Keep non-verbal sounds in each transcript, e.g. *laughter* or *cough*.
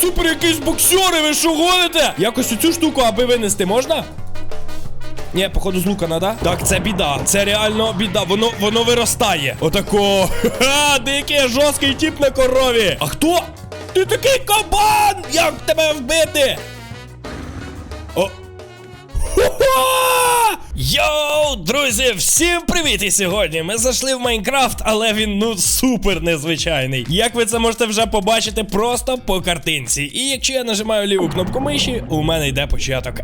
Супер якісь боксери, ви що гоните? Якось оцю штуку, аби винести можна? Ні, походу з лука надо. Так, це біда. Це реально біда. Воно воно виростає. Отако. *laughs* Ха, дикий жорсткий тип на корові. А хто? Ти такий кабан! Як тебе вбити? О. *laughs* Хо-хо! Йоу, друзі, всім привіт! І сьогодні ми зайшли в Майнкрафт, але він ну супер незвичайний. Як ви це можете вже побачити просто по картинці. І якщо я нажимаю ліву кнопку миші, у мене йде початок.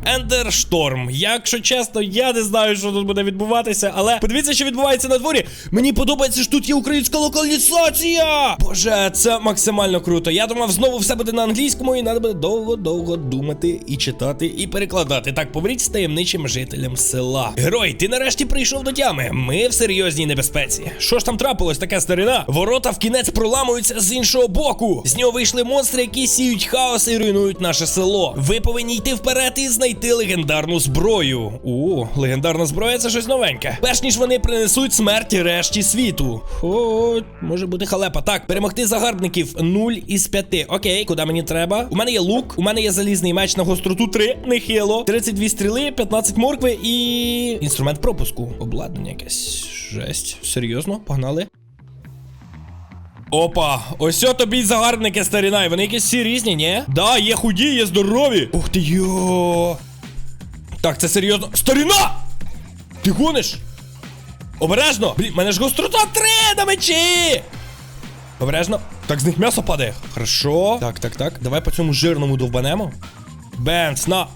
Storm. Якщо чесно, я не знаю, що тут буде відбуватися, але подивіться, що відбувається на дворі. Мені подобається, що тут є українська локалізація. Боже, це максимально круто. Я думав, знову все буде на англійському, і треба буде довго-довго думати і читати, і перекладати. Так, поверіть з таємничим жителям села. Герой, ти нарешті прийшов до тями. Ми в серйозній небезпеці. Що ж там трапилось, така старина? Ворота в кінець проламуються з іншого боку. З нього вийшли монстри, які сіють хаос і руйнують наше село. Ви повинні йти вперед і знайти легендарну зброю. О, легендарна зброя це щось новеньке. Перш ніж вони принесуть смерть решті світу. О, може бути халепа. Так, перемогти загарбників 0 із 5. Окей, куди мені треба? У мене є лук, у мене є залізний меч на гостроту 3, нехило, 32 стріли, 15 моркви і. Інструмент пропуску. Обладнання якесь. Жесть. Серйозно, погнали. Опа, ось тобі й загарбники старіна, і вони якісь всі різні, ні? Да, є худі, є здорові. Ух ти йо. Так, це серйозно. Старіна! Ти гониш? Обережно! Блін, мене ж гострота 3 на мечі! Обережно. Так, з них м'ясо падає. Хорошо. Так, так, так. Давай по цьому жирному довбанемо. Бенц, на.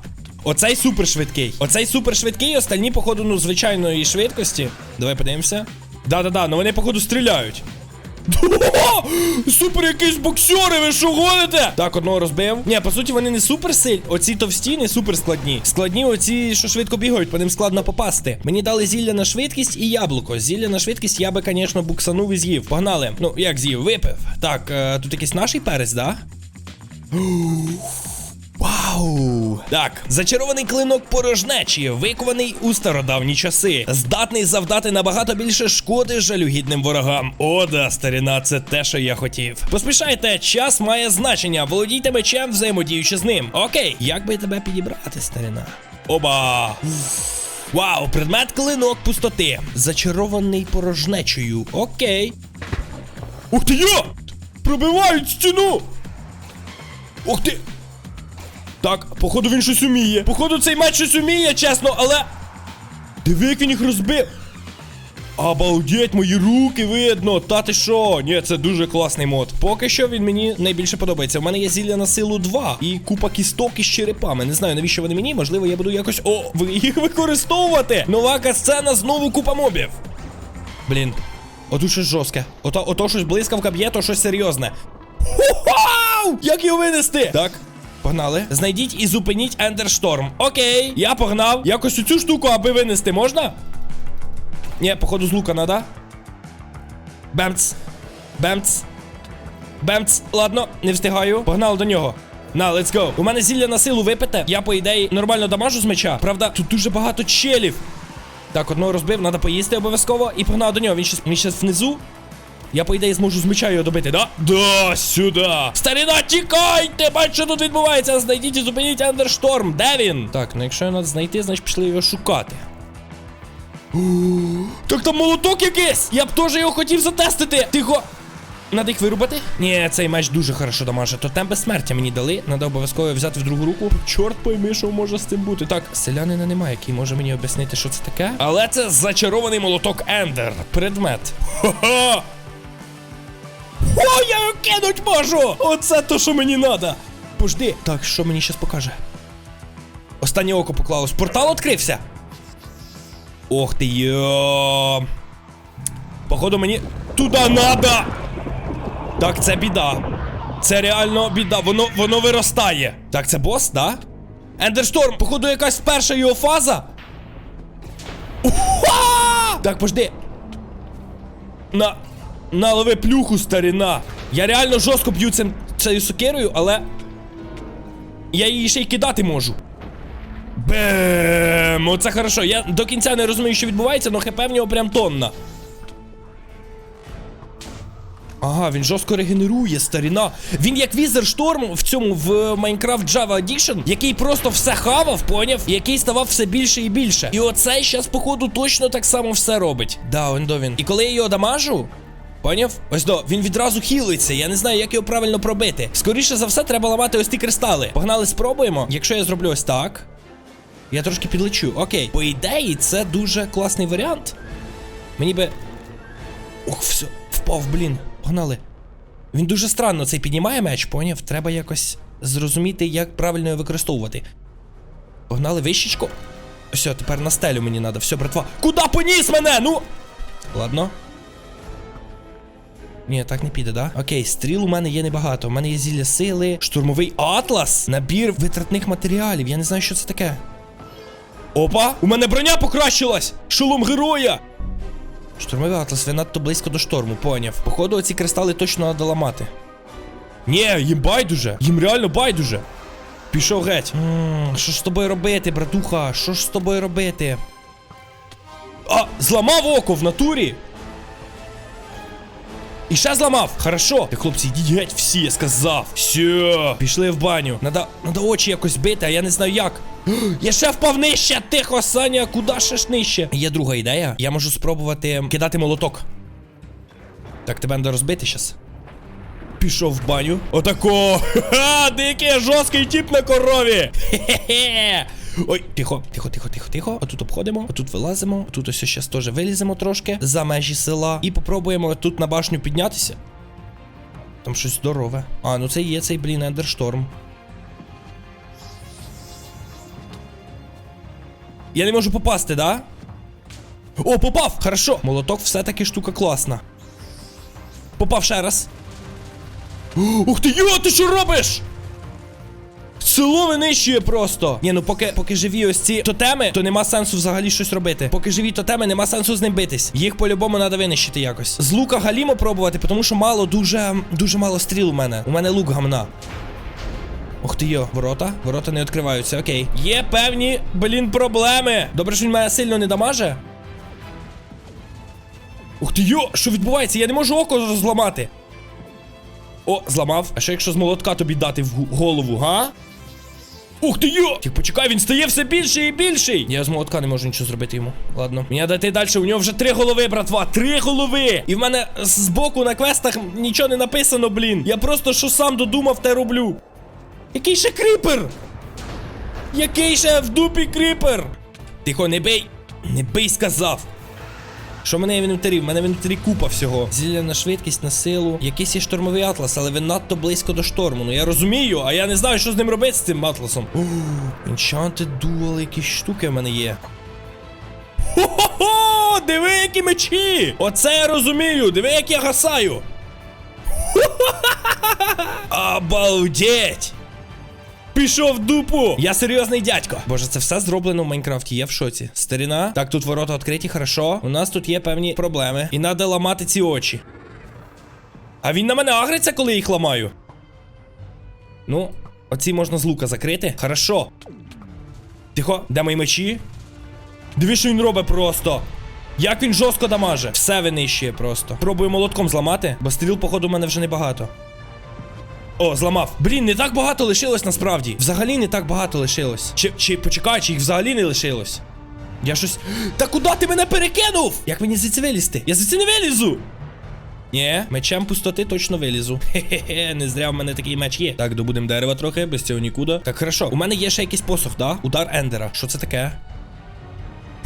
Оцей супер швидкий. Оцей супер швидкий, остальні, походу, ну, звичайної швидкості. Давай подивимося. Да-да-да, ну вони, походу, стріляють. *laughs* Супер якісь боксери, ви що гоните? Так, одного розбив. Ні, по суті, вони не супер сильні. Оці товсті не супер складні. Складні оці, що швидко бігають, по ним складно попасти. Мені дали зілля на швидкість і яблуко. Зілля на швидкість я би, звісно, буксанув і з'їв. Погнали. Ну, як з'їв, випив. Так, е, тут якийсь наший перець, да? *gasps* Вау! Так, зачарований клинок порожнечі, викований у стародавні часи, здатний завдати набагато більше шкоди жалюгідним ворогам. О, да, старіна, це те, що я хотів. Поспішайте, час має значення. Володійте мечем, взаємодіючи з ним. Окей, як би тебе підібрати, старіна? Оба! Вау, предмет клинок пустоти. Зачарований порожнечею. Окей. Ух ти я! Пробивають стіну! Ух ти! Так, походу він щось уміє. Походу цей меч щось уміє, чесно, але. Диви, як він їх розбив. Обалдеть, мої руки видно. Та ти що? Ні, це дуже класний мод. Поки що він мені найбільше подобається. У мене є зілля на силу 2 і купа кісток із черепами. Не знаю, навіщо вони мені. Можливо, я буду якось. О, їх використовувати. Нова касцена, знову купа мобів. Блін. Отут щось жорстке. Ото, ото щось блискавка б'є, то щось серйозне. Вау! Як його винести? Так. Погнали. Знайдіть і зупиніть Ендершторм. Окей, я погнав. Якось цю штуку, аби винести можна? Ні, походу з лука надо. Бемц. Бемц. Бемц. Ладно, не встигаю. Погнали до нього. На, let's go. У мене зілля на силу випите. Я, по ідеї, нормально дамажу з меча. Правда, тут дуже багато челів. Так, одного розбив, треба поїсти обов'язково. І погнав до нього. Він щас, він щас внизу. Я, по ідеї, зможу з меча його добити, да? Да, сюди. Старіна, тікайте! Бать, що тут відбувається? Знайдіть і зупиніть Ендершторм. Де він? Так, ну якщо його треба знайти, значить пішли його шукати. *gasps* Так там молоток якийсь! Я б теж його хотів затестити! Тихо! Надо їх вирубати? Ні, цей меч дуже хорошо дамаже. То темп безсмертя мені дали. Надо обов'язково взяти в другу руку. Чорт пойми, що може з цим бути. Так, селянина немає, який може мені об'яснити, що це таке. Але це зачарований молоток Ендер. Предмет. Хо-хо! О, я його кинуть можу! Оце то, що мені надо. Пожди. Так, що мені зараз покаже? Останнє око поклалось. Портал відкрився. Ох ти йо. Походу, мені туди надо. Так, це біда. Це реально біда. Воно воно виростає. Так, це бос, да? Ендершторм, походу, якась перша його фаза. Уха! Так, пожди. На. На, лови плюху, старіна. Я реально жорстко б'ю цим цією сокирою, але. Я її ще й кидати можу. Бем! Оце хорошо. Я до кінця не розумію, що відбувається, але хп в нього прям тонна. Ага, він жорстко регенерує, старіна. Він як візер шторм в цьому в Minecraft Java Edition, який просто все хавав, поняв, який ставав все більше і більше. І оцей щас, походу, точно так само все робить. Да, он до він. І коли я його дамажу. Поняв? Ось до, він відразу хілиться. Я не знаю, як його правильно пробити. Скоріше за все, треба ламати ось ті кристали. Погнали, спробуємо. Якщо я зроблю ось так. Я трошки підлечу. Окей. По ідеї, це дуже класний варіант. Мені би. Ух, все, впав, блін. Погнали. Він дуже странно цей піднімає меч, поняв? Треба якось зрозуміти, як правильно його використовувати. Погнали вищечко. Все, тепер на стелю мені треба. Все, братва. Куда поніс мене? Ну. Ладно. Ні, так не піде, да? Окей, стріл у мене є небагато. У мене є зілля сили, штурмовий атлас, набір витратних матеріалів. Я не знаю, що це таке. Опа! У мене броня покращилась! Шолом героя! Штурмовий атлас, ви надто близько до шторму, поняв. Походу, оці кристали точно треба ламати. Ні, їм байдуже. Їм реально байдуже. Пішов геть. Ммм, що ж з тобою робити, братуха? Що ж з тобою робити? А, зламав око в натурі. І ще зламав. Хорошо. Так, хлопці, йдіть всі, я сказав. Все. Пішли в баню. Надо, надо очі якось бити, а я не знаю як. *gasps* Я ще впав нижче. Тихо, Саня, куди ще ж нижче? Є друга ідея. Я можу спробувати кидати молоток. Так, тебе треба розбити щас. Пішов в баню. Отако. *laughs* Ха, дикий жорсткий тип на корові. *laughs* Хе-хе. Ой, тихо, тихо, тихо, тихо, тихо. Отут обходимо, отут вилазимо, отут ось зараз теж виліземо трошки за межі села. І попробуємо тут на башню піднятися. Там щось здорове. А, ну це є цей, блін, ендершторм. Я не можу попасти, да? О, попав! Хорошо! Молоток все-таки штука класна. Попав ще раз. Ух ти, йо, ти що робиш? Село винищує просто. Ні, ну поки, поки живі ось ці тотеми, то нема сенсу взагалі щось робити. Поки живі тотеми, нема сенсу з ним битись. Їх по-любому треба винищити якось. З лука галімо пробувати, тому що мало, дуже, дуже мало стріл у мене. У мене лук гамна. Ух ти йо, ворота. Ворота не відкриваються, окей. Є певні, блін, проблеми. Добре, що він мене сильно не дамаже. Ух ти йо, що відбувається? Я не можу око розламати. О, зламав. А що якщо з молотка тобі дати в голову, га? Ух ти йо! Тих почекай, він стає все більший і більший. Я з молотка не можу нічого зробити йому. Ладно. Мені дати далі. У нього вже три голови, братва. Три голови! І в мене з боку на квестах нічого не написано, блін. Я просто що сам додумав, те роблю. Який ще кріпер? Який ще в дупі кріпер? Тихо, не бий! Не бий, сказав! Що мене є інвентарі? В мене інвентарі купа всього. Зілля на швидкість, на силу. Якийсь є штормовий атлас, але він надто близько до шторму. Ну я розумію, а я не знаю, що з ним робити з цим атласом. Enchanted Duel, якісь штуки в мене є. Хо-хо-хо! Диви, які мечі! Оце я розумію! Диви, як я гасаю! Обалдеть! Пішов в дупу! Я серйозний дядько. Боже, це все зроблено в Майнкрафті. Я в шоці. Старіна. Так, тут ворота відкриті, хорошо. У нас тут є певні проблеми. І треба ламати ці очі. А він на мене агриться, коли їх ламаю. Ну, оці можна з лука закрити. Хорошо. Тихо, де мої мечі? Диви, що він робить просто. Як він жорстко дамаже. Все винищує просто. Пробую молотком зламати, бо стріл, походу, у мене вже небагато. О, зламав. Блін, не так багато лишилось насправді. Взагалі не так багато лишилось. Чи, чи почекай, чи їх взагалі не лишилось? Я щось. Та куди ти мене перекинув? Як мені звідси вилізти? Я звідси не вилізу. Ні, мечем пустоти точно вилізу. Хе-хе-хе, не зря в мене такий меч є. Так, добудемо дерева трохи, без цього нікуди. Так, хорошо. У мене є ще якийсь посох, да? Удар Ендера. Що це таке?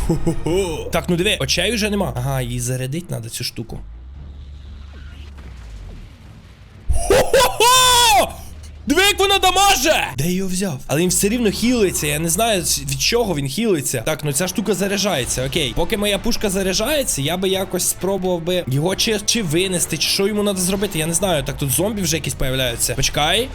Хо-хо-хо. Так, ну диви, очей вже нема. Ага, їй зарядить треба цю штуку. Диви, як вона дамаже! Де його взяв? Але він все рівно хілиться. Я не знаю від чого він хілиться. Так, ну ця штука заряджається. Окей. Поки моя пушка заряджається, я би якось спробував би його чи, чи винести, чи що йому треба зробити. Я не знаю. Так тут зомбі вже якісь появляються. Почекай.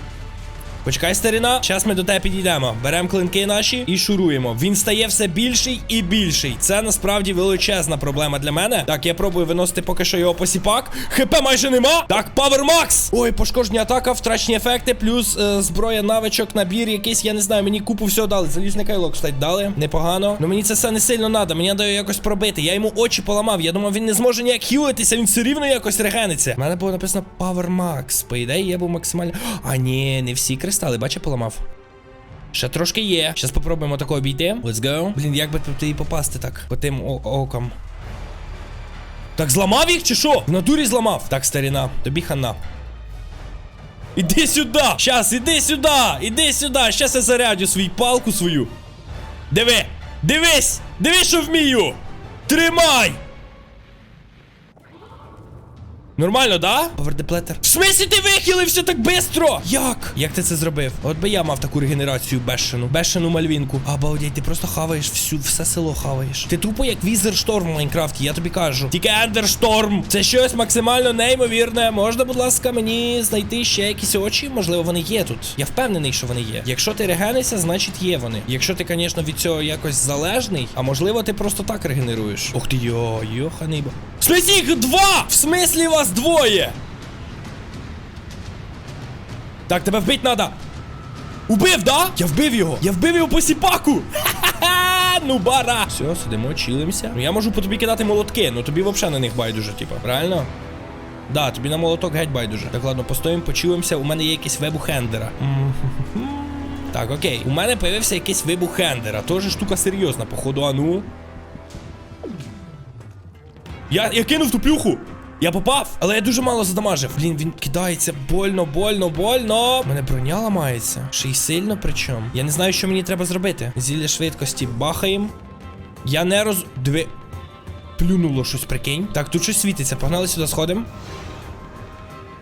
Почекай, старина. Зараз ми до тебе підійдемо. Беремо клинки наші і шуруємо. Він стає все більший і більший. Це насправді величезна проблема для мене. Так, я пробую виносити поки що його посіпак. ХП майже нема. Так, Power Max! Ой, пошкодження атака, втрачені ефекти, плюс е, зброя, навичок, набір якийсь, я не знаю, мені купу всього дали. Залізний кайлок, кстати, дали. Непогано. Ну мені це все не сильно надо. Мені треба якось пробити. Я йому очі поламав. Я думав, він не зможе ніяк хілитися, він все рівно якось регениться. У мене було написано Power Max. По ідеї, я був максимально. А, ні, не всі кристали, бачиш, поламав. Ще трошки є. Зараз попробуємо тако обійти. Let's go. Блін, як би тут і попасти так по тим окам. Так зламав їх чи що? В натурі зламав. Так, старіна, тобі хана. Іди сюди! Щас, іди сюди! Іди сюди! Щас я зарядю свій палку свою. Диви! Дивись! Дивись, що вмію! Тримай! Нормально, да? Повердеплетер. В смислі ти вихилився так бистро? Як? Як ти це зробив? От би я мав таку регенерацію бешену. Бешену мальвінку. Обалдеть, ти просто хаваєш всю, все село хаваєш. Ти тупо як візер шторм в Майнкрафті, я тобі кажу. Тільки ендершторм. Це щось максимально неймовірне. Можна, будь ласка, мені знайти ще якісь очі? Можливо, вони є тут. Я впевнений, що вони є. Якщо ти регенишся, значить є вони. Якщо ти, звісно, від цього якось залежний, а можливо, ти просто так регенеруєш. Ох ти йо, йоханий. В смислі їх два! В смислі вас двоє! Так, тебе вбить надо. Убив, да? Я вбив його! Я вбив його по сіпаку! Ха-ха! Ну бара! Все, сидимо, чилимося. Ну я можу по тобі кидати молотки, ну тобі взагалі на них байдуже, типа, правильно? Да, тобі на молоток геть байдуже. Так, ладно, постоїмо, почуємося. У мене є якийсь вибух хендера. Так, окей. У мене появився якийсь вибух хендера. Тоже штука серйозна, походу, а ну. Я, я кинув ту плюху. Я попав, але я дуже мало задамажив. Блін, він кидається больно, больно, больно. Мене броня ламається. Ще й сильно причому. Я не знаю, що мені треба зробити. Зілля швидкості бахаєм. Я не роз. Диви. Плюнуло щось, прикинь. Так, тут щось світиться. Погнали сюди, сходимо.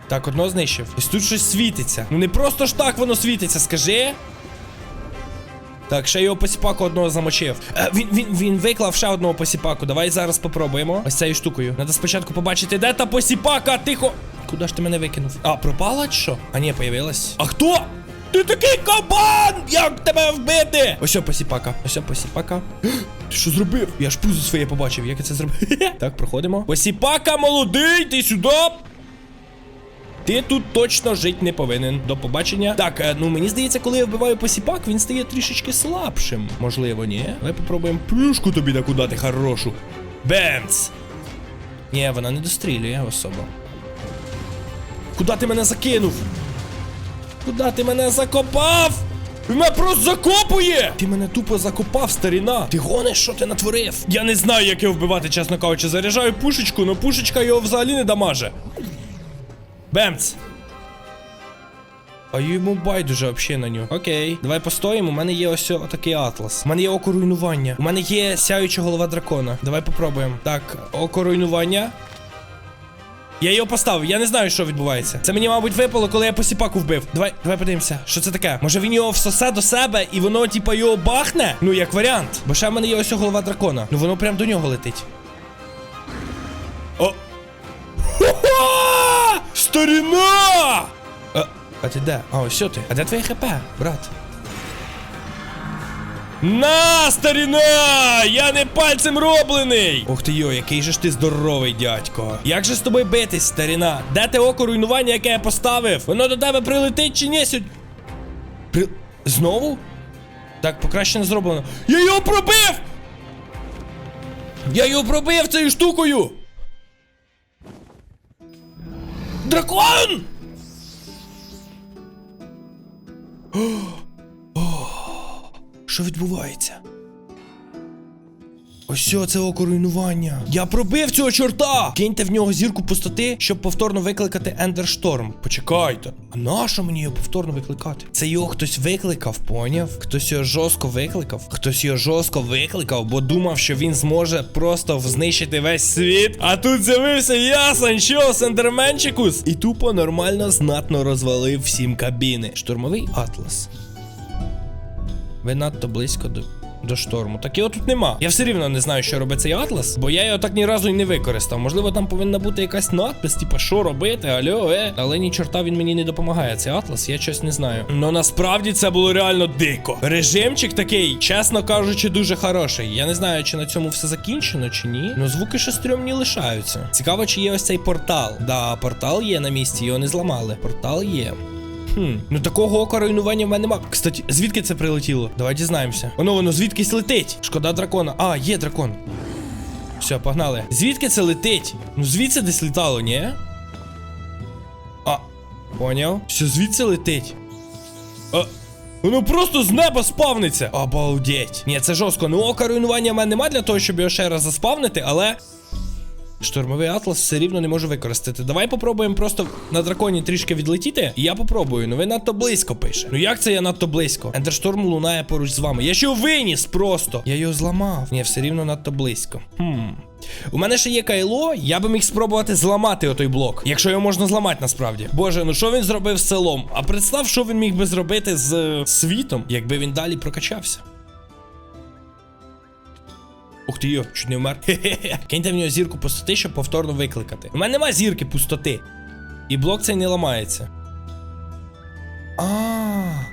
Так, одного знищив. Ось тут щось світиться. Ну не просто ж так воно світиться, скажи. Так, ще його посіпаку одного замочив. Е, він, він, він виклав ще одного посіпаку. Давай зараз попробуємо. Ось цією штукою. Надо спочатку побачити, де та посіпака. Тихо. Куди ж ти мене викинув? А, пропала чи що? А ні, появилась. А хто? Ти такий кабан! Як тебе вбити? Ось посіпака. Ось посіпака. Ти що зробив? Я ж пузо своє побачив, як я це зробив. *laughs* так, проходимо. Посіпака молодий, ти сюди. Ти тут точно жити не повинен. До побачення. Так, е, ну мені здається, коли я вбиваю посіпак, він стає трішечки слабшим. Можливо, ні. Давай попробуємо плюшку тобі таку хорошу. Бенц! Ні, вона не дострілює особо. Куда ти мене закинув? Куда ти мене закопав? Він мене просто закопує! Ти мене тупо закопав, старіна. Ти гониш, що ти натворив? Я не знаю, як його вбивати, чесно кажучи. Заряджаю пушечку, але пушечка його взагалі не дамаже. Бемц! А йому байдуже взагалі на нього. Окей, давай постоїмо. У мене є ось такий атлас. У мене є око руйнування. У мене є сяюча голова дракона. Давай попробуємо. Так, око руйнування. Я його поставив, я не знаю, що відбувається. Це мені, мабуть, випало, коли я посіпаку вбив. Давай, давай подивимося, що це таке. Може він його всосе до себе і воно, типа, його бахне? Ну, як варіант. Бо ще в мене є ось голова дракона. Ну воно прям до нього летить. Ха-ха! А, а ти де? А, що ти? А де твоє хп, брат? На, старіна! Я не пальцем роблений! Ох ти йо, який же ж ти здоровий, дядько. Як же з тобою битись, старіна? Де те око руйнування, яке я поставив? Воно до тебе прилетить чи ні? При... Знову? Так, покращено зроблено. Я його пробив! Я його пробив цією штукою! Дракон! *gasps* Що відбувається? Ось це око руйнування. Я пробив цього чорта! Киньте в нього зірку пустоти, щоб повторно викликати Ендершторм. Почекайте. А нащо мені його повторно викликати? Це його хтось викликав, поняв? Хтось його жорстко викликав. Хтось його жорстко викликав, бо думав, що він зможе просто знищити весь світ. А тут з'явився я, Санчо, Сендерменчикус. І тупо нормально знатно розвалив всім кабіни. Штурмовий атлас. Ви надто близько до. До шторму. Так його тут нема. Я все рівно не знаю, що робить цей атлас, бо я його так ні разу й не використав. Можливо, там повинна бути якась надпис, типу, що робити, альо, е. Але ні чорта він мені не допомагає. Цей атлас, я щось не знаю. Ну насправді це було реально дико. Режимчик такий, чесно кажучи, дуже хороший. Я не знаю, чи на цьому все закінчено, чи ні. Ну звуки ще стрьомні лишаються. Цікаво, чи є ось цей портал. Да, портал є на місці, його не зламали. Портал є. Хм, ну такого ока руйнування в мене нема. Кстати, звідки це прилетіло? Давай дізнаємося. Воно воно звідкись летить. Шкода дракона. А, є дракон. Все, погнали. Звідки це летить? Ну звідси десь літало, ні? А, поняв? Що звідси летить? А, воно просто з неба спавниться. Обалдеть. Ні, це жорстко. Ну ока руйнування в мене нема для того, щоб його ще раз заспавнити, але. Штурмовий атлас все рівно не можу використати. Давай попробуємо просто на драконі трішки відлетіти. І я попробую. Ну ви надто близько пише. Ну як це я надто близько? Ендершторм лунає поруч з вами. Я ж його виніс просто. Я його зламав. Ні, все рівно надто близько. Хм. У мене ще є кайло, я би міг спробувати зламати отой блок, якщо його можна зламати насправді. Боже, ну що він зробив з селом? А представ, що він міг би зробити з е, світом, якби він далі прокачався. Ух ти йо, чуть не вмер. Хе-хе-хе. *laughs* Киньте в нього зірку пустоти, щоб повторно викликати. У мене нема зірки пустоти. І блок цей не ламається. А.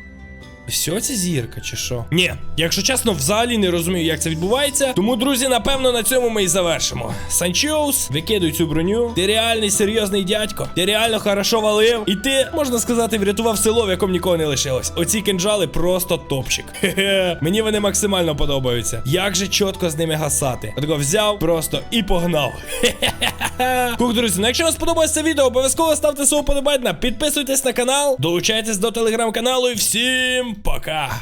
Все це зірка, чи що? Ні, якщо чесно, взагалі не розумію, як це відбувається. Тому, друзі, напевно, на цьому ми і завершимо. Санчоус, викидуй цю броню. Ти реальний серйозний дядько. Ти реально хорошо валив. І ти, можна сказати, врятував село, в якому нікого не лишилось. Оці кинджали просто топчик. *laughs* Хе-хе. Мені вони максимально подобаються. Як же чітко з ними гасати. Отако взяв просто і погнав. Хе-хе-хе. Кук, друзі, ну якщо вам сподобалось це відео, обов'язково ставте свого подобайна, підписуйтесь на канал, долучайтесь до телеграм-каналу і всім пока!